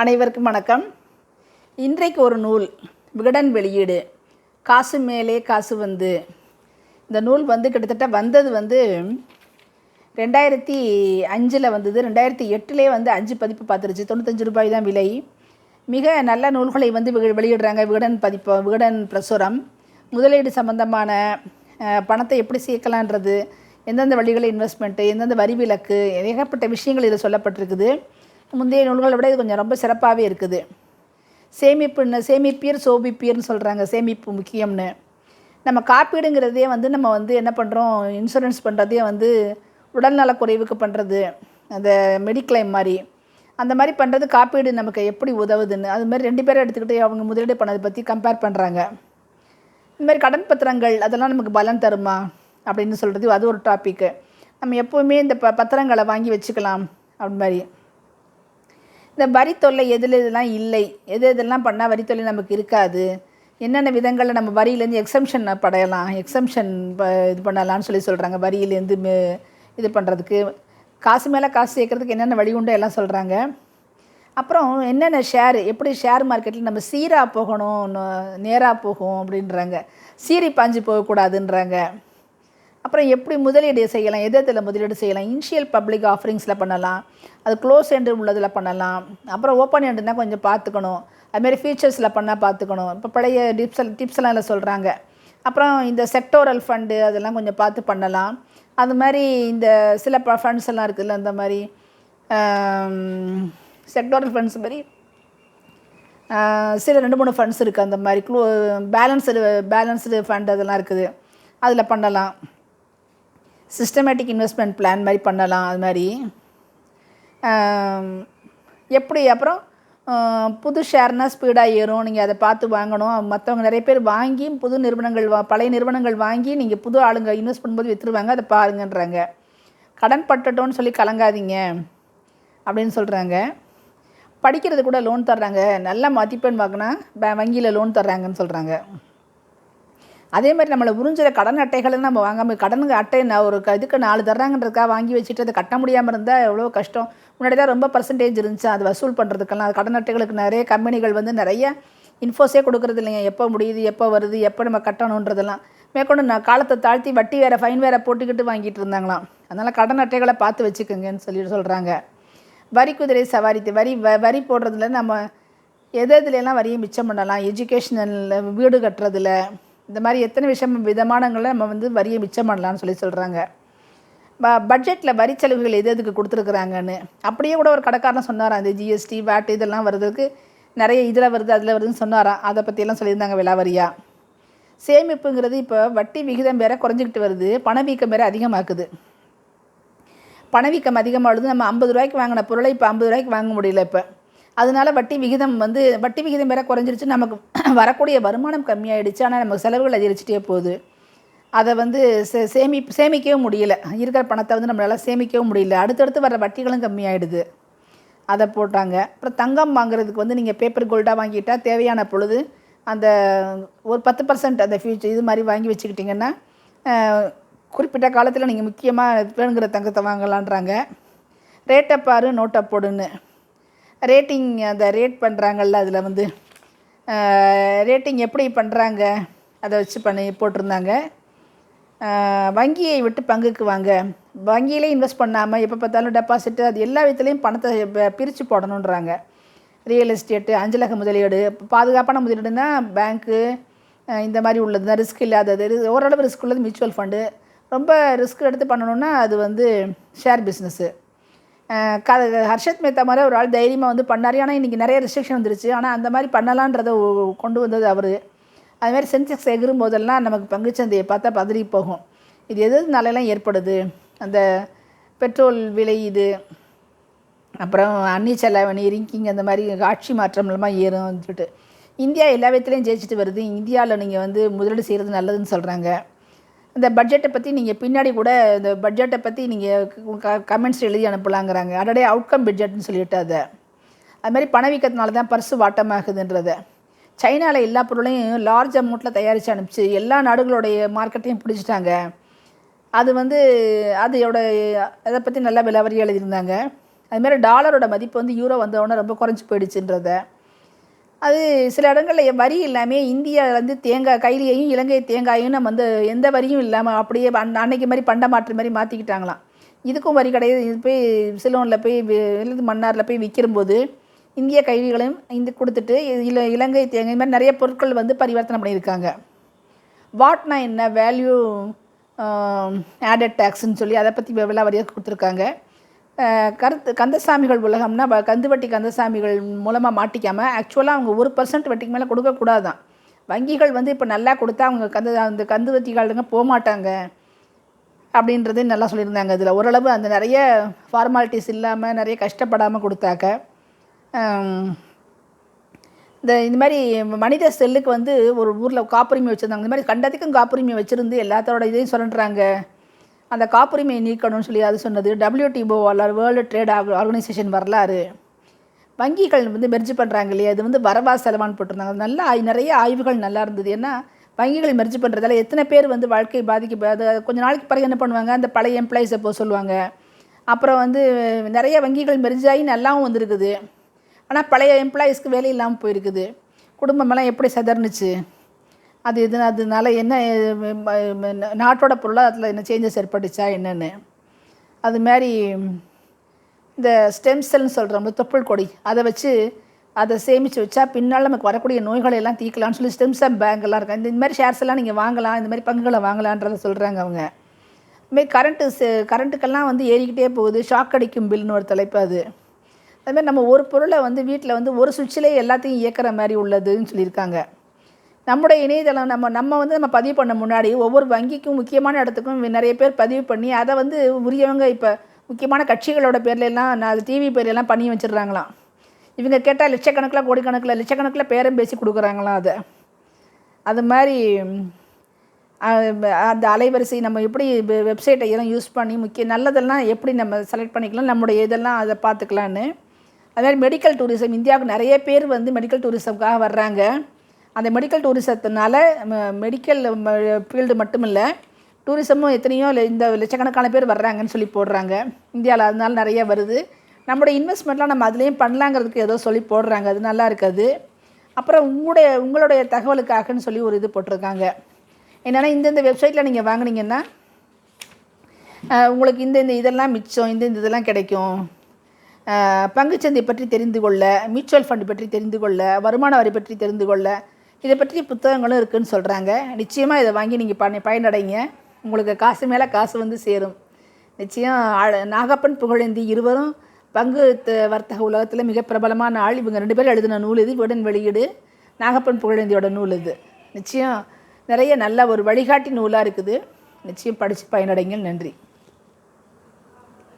அனைவருக்கும் வணக்கம். இன்றைக்கு ஒரு நூல் விகடன் வெளியீடு. காசு மேலே காசு வந்து. இந்த நூல் வந்து கிட்டத்தட்ட வந்தது வந்து ரெண்டாயிரத்தி அஞ்சில் வந்தது. ரெண்டாயிரத்தி எட்டுலேயே வந்து அஞ்சு பதிப்பு பார்த்துருச்சு. தொண்ணூத்தஞ்சு ரூபாய் தான் விலை. மிக நல்ல நூல்களை வந்து வெளியிடுறாங்க விகடன் பதிப்பு விகடன் பிரசுரம். முதலீடு சம்பந்தமான பணத்தை எப்படி சேர்க்கலான்றது எந்தெந்த வழிகளில் இன்வெஸ்ட்மெண்ட்டு எந்தெந்த வரி விலக்கு ஏகப்பட்ட விஷயங்கள் இதில் சொல்லப்பட்டிருக்குது. முந்தைய நூல்களை விட இது கொஞ்சம் ரொம்ப சிறப்பாகவே இருக்குது. சேமிப்புன்னு சேமிப்பீர் சோபிப்பீர்னு சொல்கிறாங்க சேமிப்பு முக்கியம்னு. நம்ம காப்பீடுங்கிறதே வந்து நம்ம வந்து என்ன பண்ணுறோம் இன்சூரன்ஸ் பண்ணுறதே வந்து உடல்நலக் குறைவுக்கு பண்ணுறது அந்த மெடிக்ளைம் மாதிரி. அந்த மாதிரி பண்ணுறது காப்பீடு நமக்கு எப்படி உதவுதுன்னு. அது மாதிரி ரெண்டு பேரும் எடுத்துக்கிட்டு அவங்க முதலீடு பண்ணதை பற்றி கம்பேர் பண்ணுறாங்க இந்த மாதிரி கடன் பத்திரங்கள் அதெல்லாம் நமக்கு பலன் தருமா? அப்படின்னு சொல்கிறது அது ஒரு டாப்பிக்கு நம்ம எப்போவுமே இந்த ப பத்திரங்களை வாங்கி வச்சுக்கலாம். அப்படி மாதிரி. இந்த வரி தொல்லை எதில் இதெல்லாம் இல்லை? எது எதெல்லாம் பண்ணால் வரி தொல்லை நமக்கு இருக்காது? என்னென்ன விதங்களில் நம்ம வரியிலேருந்து எக்ஸம்ஷன் படையலாம்? எக்ஸம்ஷன் இது பண்ணலாம்னு சொல்லி சொல்கிறாங்க வரியிலேருந்து மே- இது பண்ணுறதுக்கு காசு மேலே காசு சேர்க்கறதுக்கு என்னென்ன வழி உண்டோ எல்லாம் சொல்கிறாங்க அப்புறம் என்னென்ன ஷேர் எப்படி ஷேர் மார்க்கெட்டில் நம்ம சீராக போகணும் நேராக போகும் அப்படின்றாங்க. சீரி பாஞ்சு போகக்கூடாதுன்றாங்க. அப்புறம் எப்படி முதலீடு செய்யலாம் எது எதில் முதலீடு செய்யலாம் இனிஷியல் பப்ளிக் ஆஃபரிங்ஸில் பண்ணலாம் அது க்ளோஸ் எண்டு உள்ளதில் பண்ணலாம் அப்புறம் ஓப்பன் எண்டுனா கொஞ்சம் பார்த்துக்கணும் அதுமாரி ஃபீச்சர்ஸில் பண்ணால் பார்த்துக்கணும் இப்போ பழைய டிப்ஸ் டிப்ஸ் எல்லாம் இதில் சொல்கிறாங்க அப்புறம் இந்த செக்டோரல் ஃபண்டு அதெல்லாம் கொஞ்சம் பார்த்து பண்ணலாம். அது மாதிரி இந்த சில ஃபண்ட்ஸ் எல்லாம் இருக்குதுல்ல அந்த மாதிரி செக்டோரல் ஃபண்ட்ஸ் மாதிரி சில ரெண்டு மூணு ஃபண்ட்ஸ் இருக்குது அந்த மாதிரி க்ளோ பேலன்ஸ்டு பேலன்ஸ்டு ஃபண்ட் அதெல்லாம் இருக்குது அதில் பண்ணலாம். சிஸ்டமேட்டிக் இன்வெஸ்ட்மெண்ட் பிளான் மாதிரி பண்ணலாம் அது மாதிரி. எப்படி? அப்புறம் புது ஷேர்னால் ஸ்பீடாக ஏறும். நீங்கள் அதை பார்த்து வாங்கணும். மற்றவங்க நிறைய பேர் வாங்கி புது நிறுவனங்கள் வா பழைய நிறுவனங்கள் வாங்கி நீங்கள் புது ஆளுங்க இன்வெஸ்ட் பண்ணும்போது விற்றுருவாங்க அதை பாருங்கன்றாங்க. கடன் பட்டுட்டோன்னு சொல்லி கலங்காதீங்க அப்படின்னு சொல்கிறாங்க படிக்கிறது கூட லோன் தர்றாங்க. நல்ல மதிப்பெண் வாங்கினா வங்கியில் லோன் தர்றாங்கன்னு சொல்கிறாங்க அதே மாதிரி நம்மளை உறிஞ்சிற கடன் அட்டைகளை நம்ம வாங்காமல் கடனுக்கு அட்டை நான் ஒரு க- இதுக்கு நாலு தர்றாங்கன்றதுக்காக வாங்கி வச்சுட்டு அதை கட்ட முடியாமல் இருந்தால் எவ்வளோ கஷ்டம். முன்னாடி தான் ரொம்ப பர்சன்டேஜ் இருந்துச்சு. அது வசூல் பண்ணுறதுக்கெல்லாம் அது கடன் அட்டைகளுக்கு நிறைய கம்பெனிகள் வந்து நிறைய இன்ஃபோஸே கொடுக்குறது இல்லைங்க. எப்போ முடியுது எப்போ வருது எப்போ நம்ம கட்டணுன்றதெல்லாம். மேற்கொண்டு நான் காலத்தை தாழ்த்தி வட்டி வேறு ஃபைன் வேறு போட்டுக்கிட்டு வாங்கிட்டு இருந்தாங்களாம். அதனால் கடன் அட்டைகளை பார்த்து வச்சுக்கோங்கன்னு சொல்லிட்டு சொல்கிறாங்க வரி குதிரை சவாரி வரி வ- வரி போடுறதுல நம்ம எது எதுலாம் வரியை மிச்சம் பண்ணலாம்? எஜுகேஷனல் வீடு கட்டுறதுல இந்த மாதிரி எத்தனை விஷயம் விதமானங்களை நம்ம வந்து வரியை மிச்சம் பண்ணலாம்னு சொல்லி சொல்கிறாங்க ப பட்ஜெட்டில் வரி செலவுகள் எது எதுக்கு கொடுத்துருக்குறாங்கன்னு அப்படியே கூட ஒரு கடைக்காரன் சொன்னாராம் இந்த ஜிஎஸ்டி வேட் இதெல்லாம் வர்றதுக்கு நிறைய இதில் வருது அதில் வருதுன்னு சொன்னாராம் அதை பற்றியெல்லாம் சொல்லியிருந்தாங்க விலாவரியாக சேமிப்புங்கிறது இப்போ வட்டி விகிதம் வேற குறைஞ்சிக்கிட்டு வருது பணவீக்கம் வேற அதிகமாக்குது. பணவீக்கம் அதிகமாகுது நம்ம ஐம்பது ரூபாய்க்கு வாங்கின பொருளை இப்போ ஐம்பது ரூபாய்க்கு வாங்க முடியல இப்போ. அதனால வட்டி விகிதம் வந்து வட்டி விகிதம் வேற குறைஞ்சிருச்சு. நமக்கு வரக்கூடிய வருமானம் கம்மியாயிடுச்சு. ஆனால் நமக்கு செலவுகள் அதிகரிச்சிட்டே போகுது. அதை வந்து சே சேமி சேமிக்கவும் முடியல. இருக்கிற பணத்தை வந்து நம்மளால் சேமிக்கவும் முடியல. அடுத்தடுத்து வர வட்டிகளும் கம்மியாயிடுது. அதை போட்டாங்க. அப்புறம் தங்கம் வாங்குறதுக்கு வந்து நீங்கள் பேப்பர் கோல்டாக வாங்கிட்டால் தேவையான பொழுது அந்த ஒரு பத்து பர்சன்ட் அந்த ஃபியூச்சர் இது மாதிரி வாங்கி வச்சுக்கிட்டிங்கன்னா குறிப்பிட்ட காலத்தில் நீங்கள் முக்கியமாக வேணுங்கிற தங்கத்தை வாங்கலான்றாங்க. ரேட்டை பாரு நோட்டை போடுன்னு. ரேட்டிங் அந்த ரேட் பண்ணுறாங்கல்ல அதில் வந்து ரேட்டிங் எப்படி பண்ணுறாங்க அதை வச்சு பண்ணி போட்டிருந்தாங்க. வங்கியை விட்டு பங்குக்கு வாங்க. வங்கியிலே இன்வெஸ்ட் பண்ணாமல் எப்போ பார்த்தாலும் டெபாசிட்டு அது எல்லா விதத்துலேயும் பணத்தை பிரித்து போடணுன்றாங்க ரியல் எஸ்டேட்டு அஞ்சலக முதலீடு பாதுகாப்பான முதலீடுனா பேங்க்கு இந்த மாதிரி உள்ளது தான் ரிஸ்க் இல்லாதது ஓரளவு ரிஸ்க் உள்ளது மியூச்சுவல் ஃபண்டு ரொம்ப ரிஸ்க் எடுத்து பண்ணணுன்னா அது வந்து ஷேர் பிஸ்னஸ்ஸு க ஹர்ஷத் மேத்தா மாதிரி ஒரு ஆள் தைரியமாக வந்து பண்ணார். ஆனால் இன்றைக்கி நிறைய ரெஸ்ட்ரிக்ஷன் வந்துருச்சு. ஆனால் அந்த மாதிரி பண்ணலான்றதை கொண்டு வந்தது அவர். அது மாதிரி சென்செக்ஸ் எகிரும் போதெல்லாம் நமக்கு பங்குச்சந்தையை பார்த்தா பதறி போகும். இது எதுனாலலாம் ஏற்படுது? அந்த பெட்ரோல் விலை இது அப்புறம் அன்னி செலவணி ரிங்கிங் அந்த மாதிரி ஆட்சி மாற்றம்லாம் ஏறும் சொல்லிட்டு. இந்தியா எல்லா விதத்துலேயும் ஜெயிச்சுட்டு வருது. இந்தியாவில் நீங்கள் வந்து முதலீடு செய்கிறது நல்லதுன்னு சொல்கிறாங்க இந்த பட்ஜெட்டை பற்றி நீங்கள் பின்னாடி கூட இந்த பட்ஜெட்டை பற்றி நீங்கள் கமெண்ட்ஸ் எழுதி அனுப்பலாங்கிறாங்க. அடடே அவுட்கம் பட்ஜெட்னு சொல்லிட்டு அதை. அதுமாதிரி பணவீக்கத்தினால தான் பர்சு வாட்டமாகுதுன்றதை. சைனாவில் எல்லா பொருளையும் லார்ஜ் அமௌண்ட்டில் தயாரித்து அனுப்பிச்சு எல்லா நாடுகளுடைய மார்க்கெட்டையும் பிடிச்சிட்டாங்க. அது வந்து அதோட அதை பற்றி நல்லா விலவரி எழுதியிருந்தாங்க. அதுமாரி டாலரோட மதிப்பு வந்து யூரோ வந்தவுடனே ரொம்ப குறைஞ்சி போயிடுச்சுன்றத. அது சில இடங்களில் வரி இல்லாமல் இந்தியா வந்து தேங்காய் கைலியையும் இலங்கை தேங்காயும் நம்ம வந்து எந்த வரியும் இல்லாமல் அப்படியே அன்னைக்கு மாதிரி பண்ட மாற்று மாதிரி மாற்றிக்கிட்டாங்களாம் இதுக்கும் வரி கிடையாது. இது போய் சிலோனில் போய் மன்னாரில் போய் விற்கிறம்போது இந்திய கைவிகளையும் இந்த கொடுத்துட்டு இல இலங்கை தேங்காய் இந்த மாதிரி நிறைய பொருட்கள் வந்து பரிவர்த்தனை பண்ணியிருக்காங்க. வாட்னா என்ன வேல்யூ ஆடட் டேக்ஸ்ன்னு சொல்லி அதை பற்றி விவர வரியாக கொடுத்துருக்காங்க. கருத்து கந்தசாமிகள் உலகம்னா கந்துவட்டி கந்தசாமிகள் மூலமாக மாட்டிக்காமல் ஆக்சுவலாக அவங்க ஒரு பர்சன்ட் வட்டிக்கு மேலே கொடுக்கக்கூடாதான் வங்கிகள் வந்து இப்போ நல்லா கொடுத்தா அவங்க கந்து அந்த கந்து போகமாட்டாங்க போக மாட்டாங்க. அப்படின்றது நல்லா சொல்லியிருந்தாங்க இதில். ஓரளவு அந்த நிறைய ஃபார்மாலிட்டிஸ் இல்லாமல் நிறைய கஷ்டப்படாமல் கொடுத்தாக்க இந்த இந்த மாதிரி மனித செல்லுக்கு வந்து ஒரு ஊரில் காப்புரிமை வச்சுருந்தாங்க. இந்த மாதிரி கண்டத்துக்கும் காப்புரிமை வச்சுருந்து எல்லாத்தோட இதையும் சொல்லுறாங்க அந்த காப்புரிமையை நீக்கணும்னு சொல்லி அது சொன்னது. டபிள்யூடிஓ வரலாறு வேர்ல்டு ட்ரேட் ஆர்கனைசேஷன் வரலாறு. வங்கிகள் வந்து மெர்ஜ் பண்ணுறாங்க இல்லையா? இது வந்து வரவா செலவான்னு போட்டிருந்தாங்க. நல்லா நிறைய ஆய்வுகள் நல்லா இருந்தது. ஏன்னா வங்கிகள் மெர்ஜ் பண்ணுறதால எத்தனை பேர் வந்து வாழ்க்கை பாதிக்க அது கொஞ்சம் நாளைக்கு பிறகு என்ன பண்ணுவாங்க? அந்த பழைய எம்ப்ளாயிஸை போக சொல்லுவாங்க. அப்புறம் வந்து நிறைய வங்கிகள் மெர்ஜாகி ஆகி நல்லாவும் வந்திருக்குது. ஆனால் பழைய எம்ப்ளாயீஸ்க்கு வேலை இல்லாமல் போயிருக்குது. குடும்பமெல்லாம் எப்படி செதர்னுச்சு அது இது அதனால என்ன நாட்டோட பொருளாதாரத்தில் என்ன சேஞ்சஸ் ஏற்பட்டுச்சா என்னென்னு. அது மாதிரி இந்த ஸ்டெம் செல்னு சொல்கிறோம்ல தொப்புள் கொடி அதை வச்சு அதை சேமித்து வச்சா பின்னால் நமக்கு வரக்கூடிய நோய்களை எல்லாம் தீர்க்கலாம்னு சொல்லி ஸ்டெம் செல் பேங்க் எல்லாம் இந்த மாதிரி ஷேர்ஸ் எல்லாம் நீங்கள் வாங்கலாம் இந்த மாதிரி பங்குகளை வாங்கலான்றதை சொல்கிறாங்க அவங்க. இதுமாரி கரண்ட்டு கரண்ட்டுக்கெல்லாம் வந்து ஏறிக்கிட்டே போகுது. ஷாக் அடிக்கும் பில்னு ஒரு தலைப்பு அது. அதுமாதிரி நம்ம ஒரு பொருளை வந்து வீட்டில் வந்து ஒரு சுவிட்சிலே எல்லாத்தையும் இயக்கிற மாதிரி உள்ளதுன்னு சொல்லியிருக்காங்க. நம்முடைய இணையதளம் நம்ம நம்ம வந்து நம்ம பதிவு பண்ண முன்னாடி ஒவ்வொரு வங்கிக்கும் முக்கியமான இடத்துக்கும் நிறைய பேர் பதிவு பண்ணி அதை வந்து உரியவங்க இப்போ முக்கியமான கட்சிகளோட பேர்ல நான் டிவி பேர்லாம் பண்ணி வச்சிடுறாங்களாம். இவங்க கேட்டால் லட்சக்கணக்கில் கோடிக்கணக்கில் லட்சக்கணக்கில் பேரம் பேசி கொடுக்குறாங்களாம் அதை. அது மாதிரி அந்த அலைவரிசை நம்ம எப்படி வெப்சைட்டை எல்லாம் யூஸ் பண்ணி முக்கிய நல்லதெல்லாம் எப்படி நம்ம செலக்ட் பண்ணிக்கலாம் நம்முடைய இதெல்லாம் அதை பார்த்துக்கலான்னு. அதே மாதிரி மெடிக்கல் டூரிசம் இந்தியாவுக்கு நிறைய பேர் வந்து மெடிக்கல் டூரிசம்காக வர்றாங்க. அந்த மெடிக்கல் டூரிசத்தினால மெடிக்கல் ஃபீல்டு மட்டும் இல்லை டூரிசமும் எத்தனையோ இந்த லட்சக்கணக்கான பேர் வர்றாங்கன்னு சொல்லி போடுறாங்க. இந்தியாவில் அதனால நிறைய வருது. நம்மளுடைய இன்வெஸ்ட்மெண்ட்லாம் நம்ம அதுலேயும் பண்ணலாங்கிறதுக்கு ஏதோ சொல்லி போடுறாங்க. அது நல்லா இருக்குது. அப்புறம் உங்களுடைய உங்களுடைய தகவலுக்காகன்னு சொல்லி ஒரு இது போட்டிருக்காங்க. என்னென்னா இந்தந்த வெப்சைட்டில் நீங்கள் வாங்கினீங்கன்னா உங்களுக்கு இந்த இந்த இதெல்லாம் மிச்சம் இந்த இந்த இதெல்லாம் கிடைக்கும். பங்குச்சந்தை பற்றி தெரிந்து கொள்ள மியூச்சுவல் ஃபண்ட் பற்றி தெரிந்து கொள்ள வருமான வரி பற்றி தெரிந்து கொள்ள இதை பற்றி புத்தகங்களும் இருக்குதுன்னு சொல்கிறாங்க நிச்சயமாக இதை வாங்கி நீங்கள் பண்ணி பயனடைங்க. உங்களுக்கு காசு மேலே காசு வந்து சேரும். நிச்சயம் நாகப்பன் புகழேந்தி இருவரும் பங்கு த- வர்த்தக உலகத்தில் மிக பிரபலமான ஆள். இவங்க ரெண்டு பேரும் எழுதின நூல் இது உடன் வெளியீடு. நாகப்பன் புகழேந்தியோட நூல் இது. நிச்சயம் நிறைய நல்ல ஒரு வழிகாட்டி நூலாக இருக்குது. நிச்சயம் படித்து பயனடைங்கள். நன்றி.